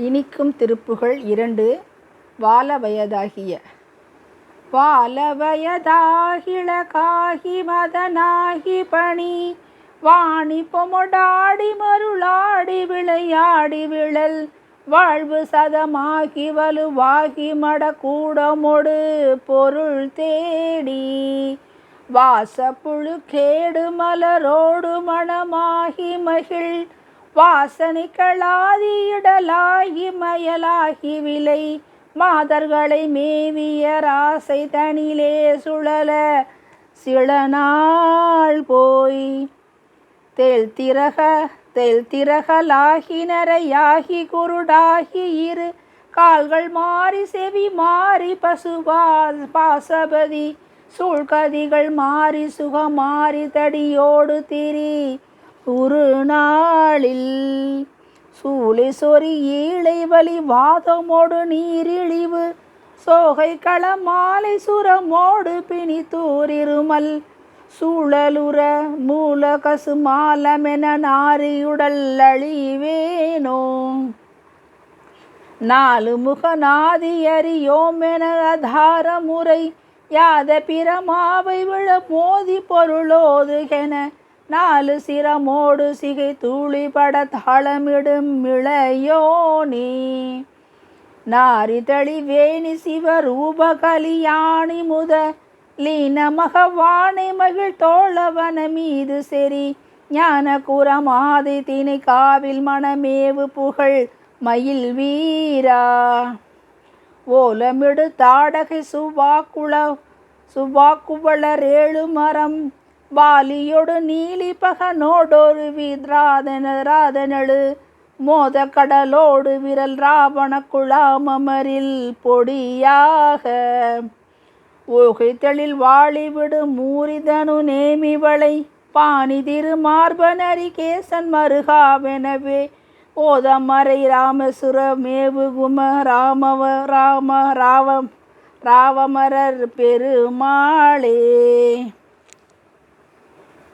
இனிக்கும் திருப்புகள் இரண்டு வால வயதாகிய வால வயதாகிழகாகி மதனாகி பணி வாணி பொமுடாடி மருளாடி விளையாடி விழல் வாழ்வு சதமாகி வலுவாகி மடக்கூடமொடு பொருள் தேடி. வாசப்புழு கேடு மலரோடு மணமாகி மகிழ் வாசனைகளாதியிடலாகி மயலாகி விலை மாதர்களை மேவிய ராசை தனிலே சுழல. சில நாள் போய் தெல் திரக தெல் திரகலாகி நரையாகி குருடாகி இரு. கால்கள் மாறி செவி மாறி பசுவா பாசபதி. சூழ்கதிகள் மாறி சுகம் மாறி தடியோடு திரி. ஒரு நாளில் சூளை சொறி ஈழை வலி வாதமோடு நீரிழிவு சோகை களமாலை சுரமோடு பிணி தூரிருமல் சூழலுற மூல கசு மாலமென நாரியுடல் அழிவேனோ? நாலு முக அறியோமென அதார முறை யாத பிரமாவை விழ மோதி பொருளோதுகென நாலு சிரமோடு சிகை தூளி பட தாளமிடும் இளையோனி நாரிதளி வேணி சிவ ரூபகலியாணி முத லீன மகவானை மகிழ் தோழவன மீது செறி ஞான குரமாதி தினை காவில் மணமேவு புகழ் மயில் வீரா. ஓலமிடு தாடகை சுவாக்குள சுவாக்குவளரேழு மரம் வாலியொடு நீலி பகனோடொரு வீத்ராதனராதனழு மோத கடலோடு விரல் ராவண குழாமமரில் பொடியாக. ஓகைத்தளில் வாழிவிடு மூரிதனு நேமிவளை. பாணி திருமார்பனரி கேசன் மருகாவெனவே. ஓதமரை ராமசுர மேவுகும ராமவ ராம ராவம். ராவமரர் பெருமாளே.